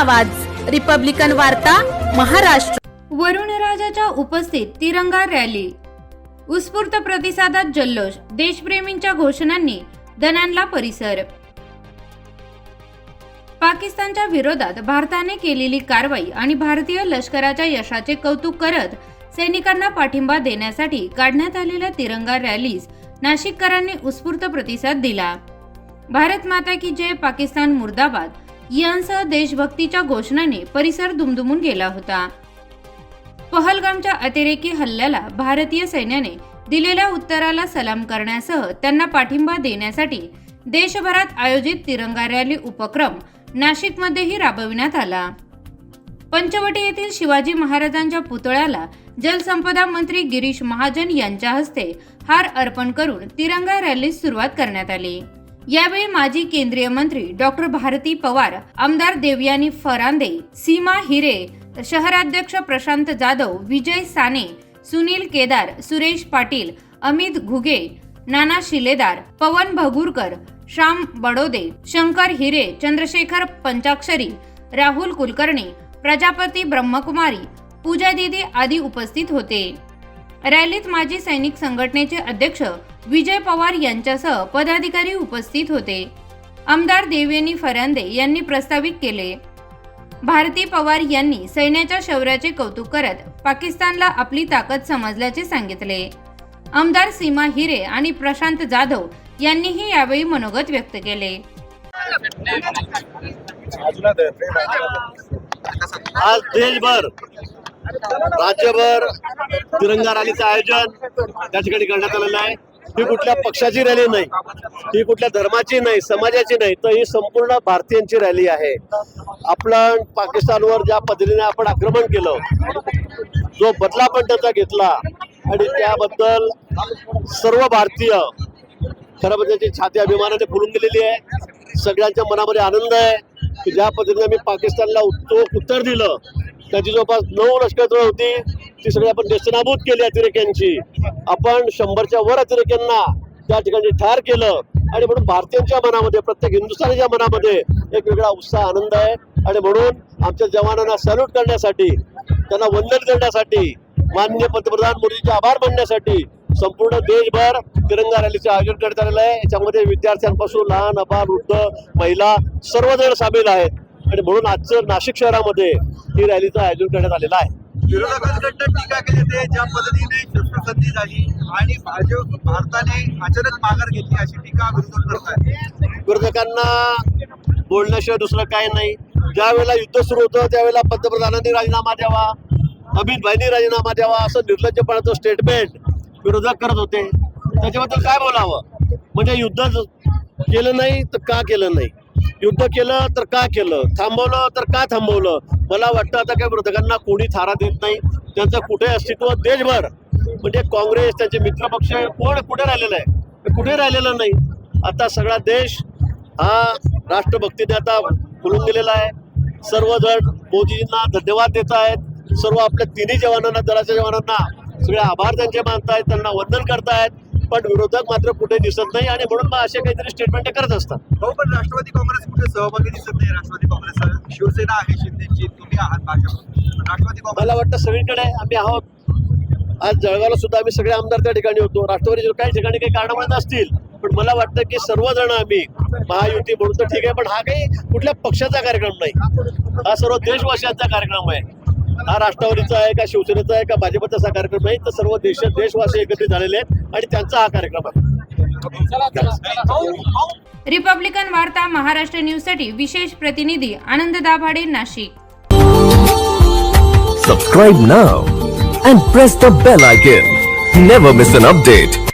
आवाज. रिपब्लिकन वार्ता महाराष्ट्र. वरुण राजाच्या उपस्थित तिरंगा रॅली. उत्स्फूर्त प्रतिसादात जल्लोष. देशप्रेमींच्या घोषणांनी दनानला परिसर. पाकिस्तानच्या विरोधात भारताने केलेली कारवाई आणि भारतीय लष्कराच्या यशाचे कौतुक करत सैनिकांना पाठिंबा देण्यासाठी काढण्यात आलेल्या तिरंगा रॅलीस नाशिककरांनी उत्स्फूर्त प्रतिसाद दिला. भारत माता की जय पाकिस्तान मुर्दाबाद. यांसह देशभक्तीच्या घोषणाने परिसर दुमदुमून गेला होता. पहलगामच्या अतिरेकी हल्ल्याला भारतीय सैन्याने दिलेल्या उत्तराला सलाम करण्यासह त्यांना पाठिंबा देण्यासाठी देशभरात आयोजित तिरंगा रॅली उपक्रम नाशिकमध्येही राबविण्यात आला. पंचवटी येथील शिवाजी महाराजांच्या पुतळ्याला जलसंपदा मंत्री गिरीश महाजन यांच्या हस्ते हार अर्पण करून तिरंगा रॅलीस सुरुवात करण्यात आली. यावेळी माजी केंद्रीय मंत्री डॉक्टर भारती पवार आमदार देवयानी फरांदे सीमा हिरे शहराध्यक्ष प्रशांत जाधव विजय साने सुनील केदार सुरेश पाटील अमित घुगे नाना शिलेदार पवन भगुरकर श्याम बडोदे शंकर हिरे चंद्रशेखर पंचाक्षरी राहुल कुलकर्णी प्रजापती ब्रह्मकुमारी पूजा दिदी आदी उपस्थित होते. रॅलीत माजी सैनिक संघटनेचे अध्यक्ष विजय पवार यांच्यासह पदाधिकारी उपस्थित होते. आमदार देवयानी फरांदे यांनी प्रस्तावित केले. भारती पवार यांनी सैन्याच्या शौर्याचे कौतुक करत पाकिस्तानला आपली ताकद समजल्याचे सांगितले. आमदार सीमा हिरे आणि प्रशांत जाधव यांनीही यावेळी मनोगत व्यक्त केले. आज देशभर राज्यभर तिरंगा रॅलीचं आयोजन त्या ठिकाणी करण्यात आलेलं आहे. ही कुठल्या पक्षाची रॅली नाही. ही कुठल्या धर्माची नाही समाजाची नाही तर ही संपूर्ण भारतीयांची रॅली आहे. आपण पाकिस्तानवर ज्या पद्धतीने आपण आक्रमण केलं जो बदला पण त्याचा घेतला आणि त्याबद्दल सर्व भारतीय खरं म्हणजे त्याची छाती अभिमानाने फुलून गेलेली आहे सगळ्यांच्या मनामध्ये आनंद आहे की ज्या पद्धतीने आम्ही पाकिस्तानला उत्तोक उत्तर दिलं त्याची जवळपास नऊ लष्कर होती ती सगळी आपण नेस्तनाबूत केली अतिरेक्यांची. आपण शंभरच्या वर अतिरेक्यांना त्या ठिकाणी ठार केलं. आणि म्हणून भारतीयांच्या मनामध्ये प्रत्येक हिंदुस्थानीच्या मनामध्ये एक वेगळा उत्साह आनंद आहे. आणि म्हणून आमच्या जवानांना सॅल्यूट करण्यासाठी त्यांना वंदन करण्यासाठी माननीय पंतप्रधान मोदींचे आभार मानण्यासाठी संपूर्ण देशभर तिरंगा रॅलीचं आयोजन करण्यात आलेलं आहे. याच्यामध्ये विद्यार्थ्यांपासून लहान अपार वृद्ध महिला सर्वजण सामील आहेत. आणि म्हणून आजचं नाशिक शहरामध्ये ही रॅलीचं आयोजन करण्यात आलेलं आहे. विरोधकांकडनं टीका केली ते ज्या पद्धतीने शस्त्रसंधी झाली आणि भाजप भारताने अचानक माघार घेतली अशी टीका विरोधक करतात. विरोधकांना बोलण्याशिवाय दुसरं काय नाही. ज्या वेळेला युद्ध सुरू होतं त्यावेळेला पंतप्रधानांनी राजीनामा द्यावा अमित भाईनी राजीनामा द्यावा असं निर्लज्जपणाचं स्टेटमेंट विरोधक करत होते. त्याच्याबद्दल काय बोलावं? म्हणजे युद्ध केलं नाही तर का केलं नाही? युद्ध केलं तर का केलं? थांबवलं तर का थांबवलं? मला वाटतं आता काय विरोधकांना कोणी थारा देत नाही. त्यांचं कुठे अस्तित्व देशभर. म्हणजे काँग्रेस त्यांचे मित्रपक्ष कोण कुठे राहिलेलं आहे? कुठे राहिलेलं नाही. आता सगळा देश हा राष्ट्रभक्तीने आता फुलून गेलेला आहे. सर्वजण मोदींना धन्यवाद देत आहेत. सर्व आपल्या तिन्ही जवानांना दलाच्या जवानांना सगळे आभार त्यांचे मानतायत त्यांना वंदन करतायत. पण विरोधक मात्र कुठे दिसत नाही आणि म्हणून मग असे काहीतरी स्टेटमेंट करत असतात. हो पण राष्ट्रवादी काँग्रेस कुठे सहभागी दिसत नाही? राष्ट्रवादी काँग्रेस शिवसेना आहे शिंदेची तुम्ही आहात भाजप. राष्ट्रवादी काँग्रेस मला वाटतं सगळीकडे आम्ही आहोत. आज जळगावला सुद्धा आम्ही सगळे आमदार त्या ठिकाणी होतो. राष्ट्रवादी काही ठिकाणी काही कारणामुळे नसतील पण मला वाटतं की सर्वजण आम्ही महायुती म्हणून तर ठीक आहे पण हा काही कुठल्या पक्षाचा कार्यक्रम नाही. हा सर्व देशवासियांचा कार्यक्रम आहे. हा राष्ट्रवादीचा आहे का शिवसेनेचा आहे का भाजपचा असा कार्यक्रम नाही तर सर्व देश देशवासी एकत्रित झालेले आहेत आणि त्यांचा हा कार्यक्रम आहे रिपब्लिकन वार्ता महाराष्ट्र न्यूजसाठी विशेष प्रतिनिधी Anand Dabhade Nashik Subscribe now and press the bell icon. Never miss an update.